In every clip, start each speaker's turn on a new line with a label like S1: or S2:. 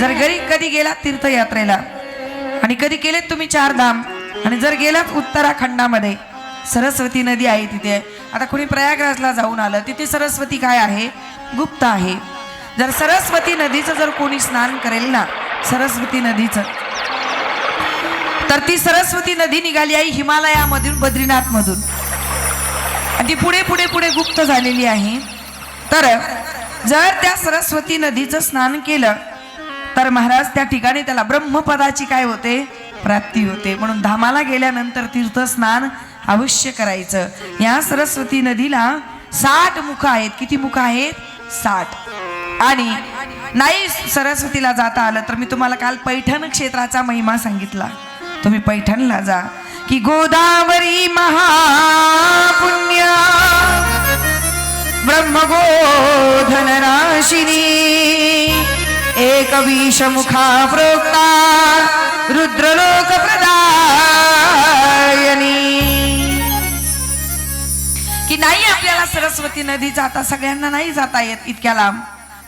S1: जर घरी कधी गेलात तीर्थयात्रेला आणि कधी केलेत तुम्ही चार धाम आणि जर गेलात उत्तराखंडामध्ये सरस्वती नदी आहे तिथे. आता कोणी प्रयागराजला जाऊन आलं तिथे सरस्वती काय आहे? गुप्त आहे. जर सरस्वती नदीचं जर कोणी स्नान करेल ना सरस्वती नदीचं तर ती सरस्वती नदी निघाली आहे हिमालयामधून बद्रीनाथमधून. आणि ती पुढे पुढे पुढे गुप्त झालेली आहे. तर जर त्या सरस्वती नदीचं स्नान केलं तर महाराज त्या ठिकाणी त्याला ब्रह्मपदाची काय होते? प्राप्ती होते. म्हणून धामाला गेल्यानंतर तीर्थस्नान अवश्य करायचं. या सरस्वती नदीला साठ मुख आहेत. किती मुख आहेत? साठ. आणि नाही सरस्वतीला जाता आलं तर मी तुम्हाला काल पैठण क्षेत्राचा महिमा सांगितला. तुम्ही पैठणला जा. की गोदावरी महापुण्या ब्रह्मगोधन राशिनी एक विषमुखा प्रोक्ता रुद्रलोक प्रदायनी की नाही आपल्याला सरस्वती नदी जाता सगळ्यांना नाही जाता येत इतक्या लांब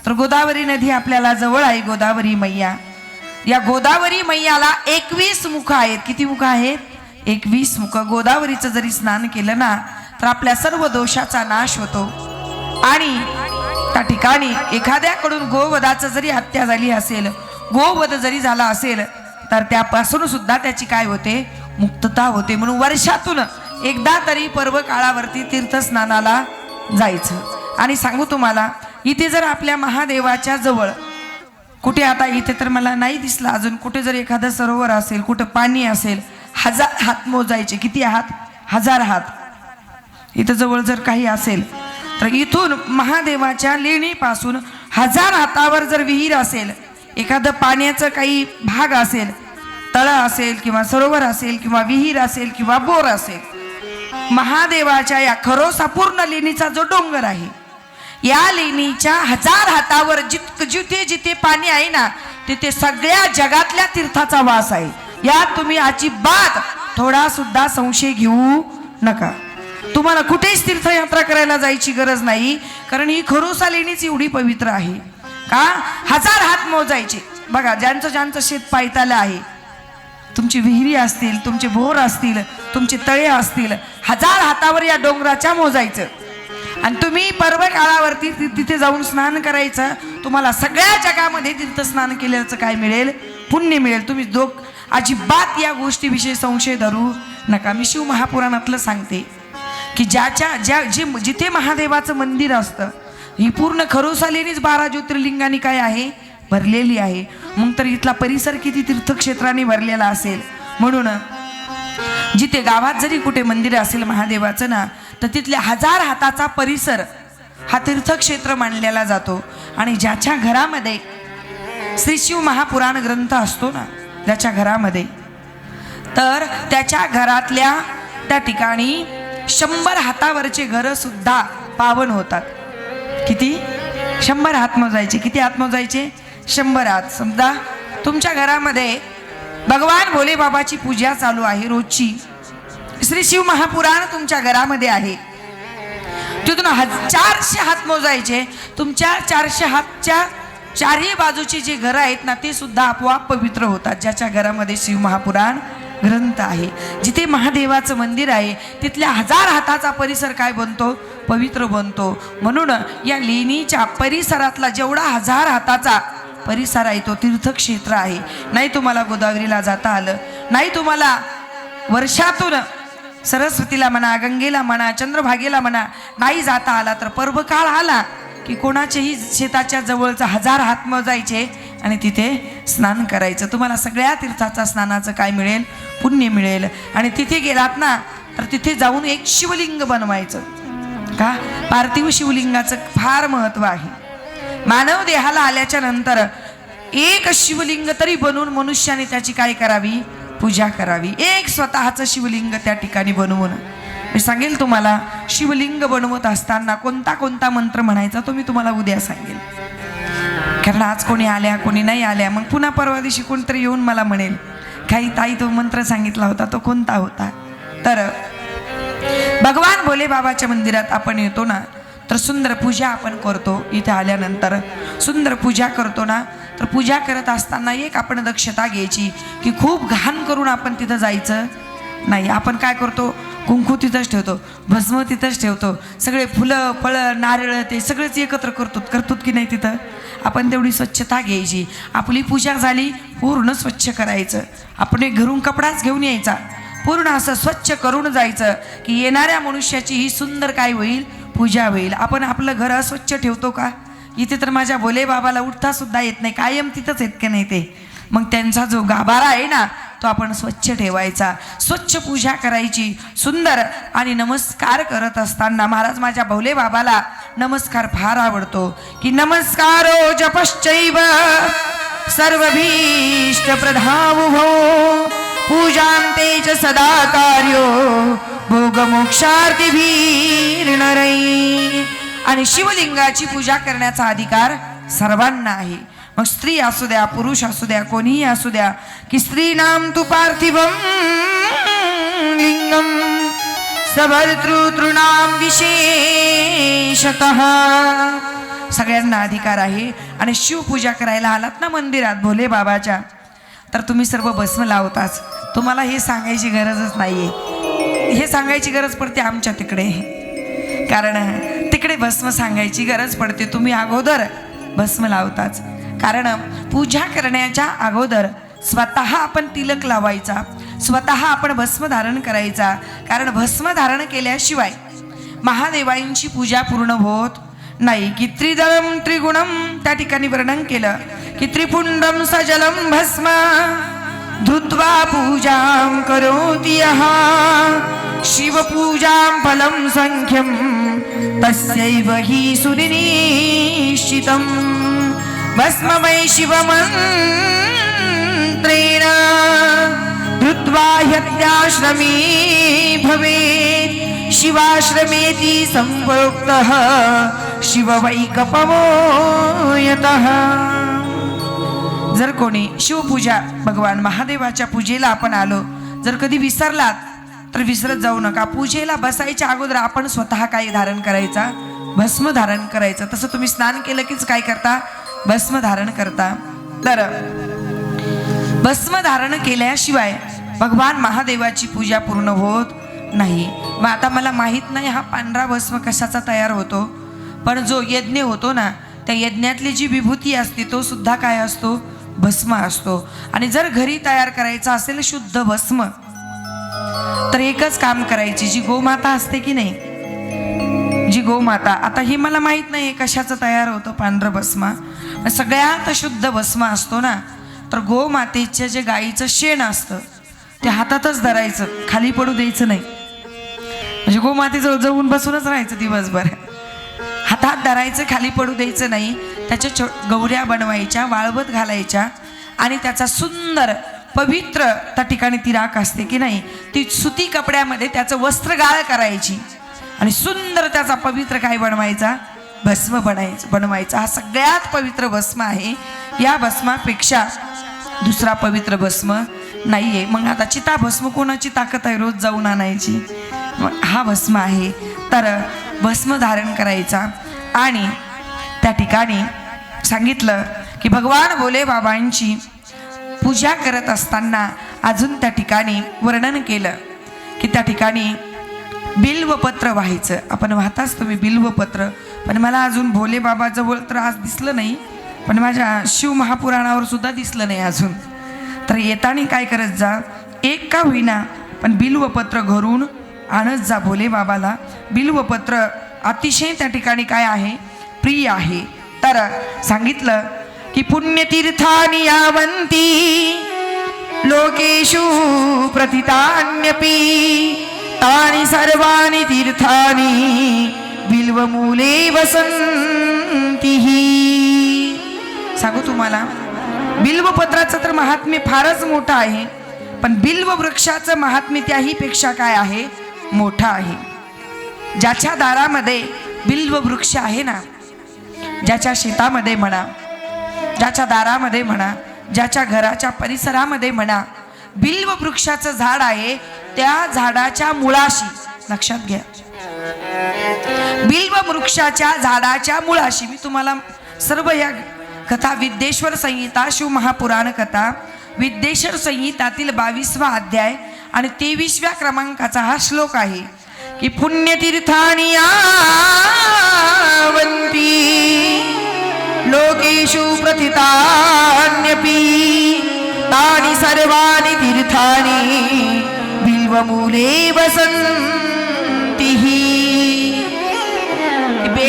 S1: तर गोदावरी नदी आपल्याला जवळ आहे गोदावरी मैया. या गोदावरी मैयाला एकवीस मुख आहेत. किती मुख आहेत? एकवीस मुख. गोदावरीचं जरी स्नान केलं ना तर आपल्या सर्व दोषाचा नाश होतो. आणि त्या ठिकाणी एखाद्याकडून गोवधाचं जरी हत्या झाली असेल गोवध जरी झाला असेल तर त्यापासून सुद्धा त्याची काय होते? मुक्तता होते. म्हणून वर्षातून एकदा तरी पर्व काळावरती तीर्थस्नानाला जायचं. आणि सांगू तुम्हाला इथे जर आपल्या महादेवाच्या जवळ कुठे आता इथे तर मला नाही दिसला अजून कुठे जर एखादं सरोवर असेल कुठं पाणी असेल हजार हात मोजायचे. किती हात? हजार हात. इथं जवळ जर काही असेल तर इथून महादेवाच्या लेणीपासून हजार हातावर जर विहीर असेल एखादं पाण्याचं काही भाग असेल तळ असेल किंवा सरोवर असेल किंवा विहीर असेल किंवा बोर असेल महादेवाच्या या खरोसा पूर्ण लेणीचा जो डोंगर आहे या लेणीच्या हजार हातावर जित जिथे जिथे पाणी आहे ना तिथे सगळ्या जगातल्या तीर्थाचा वास आहे. यात तुम्ही अजिबात थोडा सुद्धा संशय घेऊ नका. तुम्हाला कुठेच तीर्थयात्रा करायला जायची गरज नाही कारण ही खरोसा लेणीच एवढी पवित्र आहे. का? हजार हात मोजायचे. बघा ज्यांचं ज्यांचं शेत पायतालं आहे तुमची विहिरी असतील तुमचे भोर असतील तुमचे तळे असतील हजार हातावर या डोंगराच्या मोजायचं. आणि तुम्ही पर्व काळावरती ति- तिथे जाऊन स्नान करायचं तुम्हाला सगळ्या जगामध्ये तिथं स्नान केल्याचं काय मिळेल? पुण्य मिळेल. तुम्ही दोघ अजिबात या गोष्टीविषयी संशय धरू नका. मी शिव महापुराणातलं सांगते. की ज्याच्या ज्या जे जिथे महादेवाचं मंदिर असतं ही पूर्ण खरोसालेनीच बारा ज्योतिर्लिंगानी काय आहे? भरलेली आहे. मग तर इथला परिसर किती तीर्थक्षेत्राने भरलेला असेल? म्हणून जिथे गावात जरी कुठे मंदिर असेल महादेवाचं ना तर तिथल्या हजार हाताचा परिसर हा तीर्थक्षेत्र मानलेला जातो. आणि ज्याच्या घरामध्ये श्री शिव महापुराण ग्रंथ असतो ना ज्याच्या घरामध्ये तर त्याच्या घरातल्या त्या ठिकाणी शंभर हातावरचे घर सुद्धा पावन होतात. किती? शंभर हात मोजायचे किती हात मोजायचे शंभर हात समजा तुमच्या घरामध्ये भगवान भोले बाबाची पूजा चालू आहे रोजची. श्री शिव महापुराण तुमच्या घरामध्ये आहे. तिथून चारशे हात मोजायचे. तुमच्या चारशे हातच्या चारही बाजूची जी घरं आहेत ना ते सुद्धा आपोआप पवित्र होतात. ज्याच्या घरामध्ये शिव महापुराण ग्रंथ आहे. जिथे महादेवाचं मंदिर आहे तिथल्या हजार हाताचा परिसर काय बनतो? पवित्र बनतो. म्हणून या लेणीच्या परिसरातला जेवढा हजार हाताचा परिसर आहे तो तीर्थक्षेत्र आहे. नाही तुम्हाला गोदावरीला जाता आलं. नाही तुम्हाला वर्षातून सरस्वतीला म्हणा गंगेला म्हणा चंद्रभागेला म्हणा नाही जाता आला तर पर्वकाळ आला की कोणाचेही शेताच्या जवळचा हजार हात मोजायचे? आणि तिथे स्नान करायचं. तुम्हाला सगळ्या तीर्थाचा स्नानाचं काय मिळेल? पुण्य मिळेल. आणि तिथे गेलात ना तर तिथे जाऊन एक शिवलिंग बनवायचं. का? पार्थिव शिवलिंगाचं फार महत्त्व आहे. मानव देहाला आल्याच्यानंतर एक शिवलिंग तरी बनवून मनुष्याने त्याची काय करावी? पूजा करावी. एक स्वतःचं शिवलिंग त्या ठिकाणी बनवून. मी सांगेल तुम्हाला शिवलिंग बनवत असताना कोणता कोणता मंत्र म्हणायचा तो मी तुम्हाला उद्या सांगेल. कारण आज कोणी आल्या कोणी नाही आल्या मग पुन्हा परवा दिवशी कोणतरी येऊन मला म्हणेल काही ताई तो मंत्र सांगितला होता तो कोणता होता? तर भगवान भोले बाबाच्या मंदिरात आपण येतो ना तर सुंदर पूजा आपण करतो. इथे आल्यानंतर सुंदर पूजा करतो ना तर तर पूजा करत असताना एक आपण दक्षता घ्यायची की खूप घाण करून आपण तिथं जायचं नाही आपण काय करतो? कुंकू तिथंच ठेवतो भस्म तिथंच ठेवतो. सगळे फुलं फळं नारळ ते सगळेच एकत्र करतो करतो की नाही तिथं? आपण तेवढी स्वच्छता घ्यायची. आपली पूजा झाली पूर्ण स्वच्छ करायचं. आपण एक घरून कपडाच घेऊन यायचा. पूर्ण असं स्वच्छ करून जायचं की येणाऱ्या मनुष्याची ही सुंदर काय होईल? पूजा होईल. आपण आपलं घर अस्वच्छ ठेवतो का? इथे तर माझ्या भोले बाबाला उठता सुद्धा येत नाही. कायम तिथंच येत की नाही ते? मग त्यांचा जो गाभारा आहे ना तो आपण स्वच्छ ठेवायचा. स्वच्छ पूजा करायची. सुंदर आणि नमस्कार करत असताना महाराज माझ्या भोले बाबाला नमस्कार फार आवडतो. की नमस्कारो जपश्चैव. सर्वभीष्ट प्रधावुभो. पूजांते च सदा कार्यो. भोगमोक्षार्थिभिर्नरै आणि शिवलिंगाची पूजा करण्याचा अधिकार सर्वांना आहे. मग स्त्री असू द्या पुरुष असू द्या कोणीही असू द्या की स्त्री नाम तू पार्थिव लिंगम सभर्तृतृणाम विशेषत. सगळ्यांना अधिकार आहे. आणि शिवपूजा करायला आलात ना मंदिरात भोले बाबाच्या तर तुम्ही सर्व भस्म लावताच तुम्हाला हे सांगायची गरजच नाहीये. हे सांगायची गरज पडते आमच्या तिकडे. कारण तिकडे भस्म सांगायची गरज पडते. तुम्ही अगोदर भस्म लावताच. कारण पूजा करण्याच्या अगोदर स्वतः आपण तिलक लावायचा. स्वतः आपण भस्म धारण करायचा. कारण भस्म धारण केल्याशिवाय महादेवांची पूजा पूर्ण होत नाही. की त्रिदळम त्रिगुणम त्या ठिकाणी वर्णन केलं. की त्रिपुंडम सजलम भस्म. धृत्वा पूजां करोति यः. शिवपूजां फलं सङ्ख्यं तस्यैव हि सुनिश्चितं भस्मवै शिवमन्त्रेण धृत्वा ह्यत्याश्रमी भवेत्। शिवाश्रमेति सम्प्रोक्तः शिववैकपवो यतः। जर कोणी शिवपूजा भगवान महादेवाच्या पूजेला आपण आलो जर कधी विसरलात तर विसरत जाऊ नका. पूजेला बसायच्या अगोदर आपण स्वतः काय धारण करायचा? भस्म धारण करायचं. तसं तुम्ही स्नान केलं कीच काय करता? भस्म धारण करता. तर भस्म धारण केल्याशिवाय भगवान महादेवाची पूजा पूर्ण होत नाही. मग आता मला माहीत नाही हा पांढरा भस्म कशाचा तयार होतो. पण जो यज्ञ होतो ना त्या यज्ञातली जी विभूती असते तो सुद्धा काय असतो? भस्म असतो. आणि जर घरी तयार करायचा असेल शुद्ध भस्म तर एकच काम करायची जी गोमाता असते की नाही? जी गोमाता. आता ही मला माहीत नाही कशाचं तयार होतं पांढरं भस्म. सगळ्यात शुद्ध भस्म असतो ना तर गोमातेच्या जे गाईचं शेण असतं ते हातातच धरायचं खाली पडू द्यायचं नाही. म्हणजे गोमातेजवळ जवळून बसूनच राहायचं दिवसभर. हातात धरायचं खाली पडू द्यायचं नाही त्याच्या छो गौऱ्या बनवायच्या वाळवत घालायच्या आणि त्याचा सुंदर पवित्र त्या ठिकाणी ती राख असते की नाही ती सुती कपड्यामध्ये त्याचं वस्त्रगाळ करायची आणि सुंदर त्याचा पवित्र काय बनवायचा? भस्म बनायचं बनवायचा. हा सगळ्यात पवित्र भस्म आहे. या भस्मापेक्षा दुसरा पवित्र भस्म नाही आहे मग आता चिता भस्म कोणाची ताकद आहे? रोज जाऊन आणायची. मग हा भस्म आहे. तर भस्म धारण करायचा. आणि त्या ठिकाणी सांगितलं की भगवान भोले बाबांची पूजा करत असताना अजून त्या ठिकाणी वर्णन केलं की त्या ठिकाणी बिल्वपत्र व्हायचं. आपण वाहताच तुम्ही बिल्वपत्र. पण मला अजून भोले बाबाजवळ तर आज दिसलं नाही पण माझ्या शिव महापुराणावर सुद्धा दिसलं नाही अजून. तर येताना काय करत जा एक का होईना पण बिल्वपत्र घरून आणत जा भोले बाबाला. बिल्वपत्र अतिशय त्या ठिकाणी काय आहे? प्रिय आहे. तर सांगितलं की पुण्यतीर्थानी यावंती लोकेशु प्रतितान्यपी तानि सर्वानी तीर्थानि बिल्वमूले वसंती सांगू तुम्हाला बिल्वपत्राचं तर महात्म्य फारच मोठं आहे पण बिल्व वृक्षाचं महात्म्य त्याही पेक्षा काय आहे? मोठं आहे. ज्याच्या दारामध्ये बिल्व वृक्ष आहे ना ज्याच्या शेतामध्ये म्हणा ज्याच्या दारामध्ये म्हणा ज्याच्या घराच्या परिसरामध्ये म्हणा बिल्व वृक्षाचं झाड आहे त्या झाडाच्या मुळाशी. लक्षात घ्या. बिल्व वृक्षाच्या झाडाच्या मुळाशी मी तुम्हाला सर्व या कथा विद्येश्वर संहिता शिव महापुराण कथा विद्येश्वर संहितातील बावीसवा अध्याय आणि तेवीसव्या क्रमांकाचा हा श्लोक आहे की पुण्यतीर्थानी आवंती लोकेषु प्रथितान्यपि तानि सर्वाणि तीर्थानि बिल्वमूले वसन्ति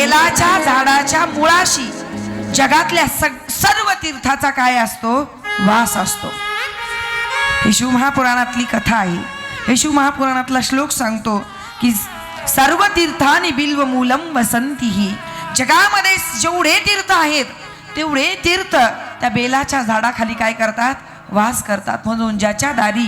S1: बेलाच्या झाडाच्या मुळाशी. जगातल्या सर्व तीर्थाचा काय असतो? वास असतो. हे शिवमहापुराणातली कथा आहे. हे शिवमहापुराणातला श्लोक सांगतो की सर्व तीर्थानी बिल्व मूलम वसंती ही जगामध्ये जेवढे तीर्थ आहेत तेवढे तीर्थ त्या बेलाच्या झाडाखाली काय करतात? वास करतात. म्हणून ज्याच्या दारी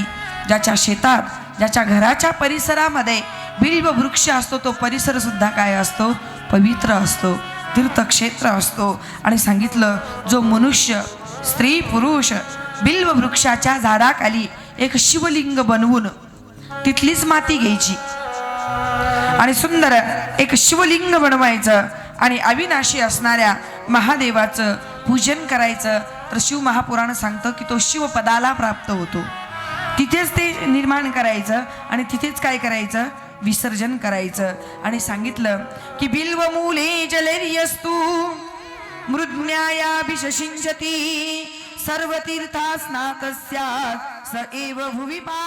S1: ज्याच्या शेतात ज्याच्या घराच्या परिसरामध्ये बिल्व वृक्ष असतो तो परिसर सुद्धा काय असतो? पवित्र असतो तीर्थक्षेत्र असतो. आणि सांगितलं जो मनुष्य स्त्री पुरुष बिल्व वृक्षाच्या झाडाखाली एक शिवलिंग बनवून तिथलीच माती घ्यायची. आणि सुंदर एक शिवलिंग बनवायचं आणि अविनाशी असणाऱ्या महादेवाचं पूजन करायचं तर शिव महापुराण सांगतं की तो शिवपदाला प्राप्त होतो. तिथेच ते निर्माण करायचं आणि तिथेच काय करायचं? विसर्जन करायचं. आणि सांगितलं की बिल्व मुले जलेरियस्तू मृज्ञायाभिषिंचती सर्व तीर्थास्नात स एव भूमिपा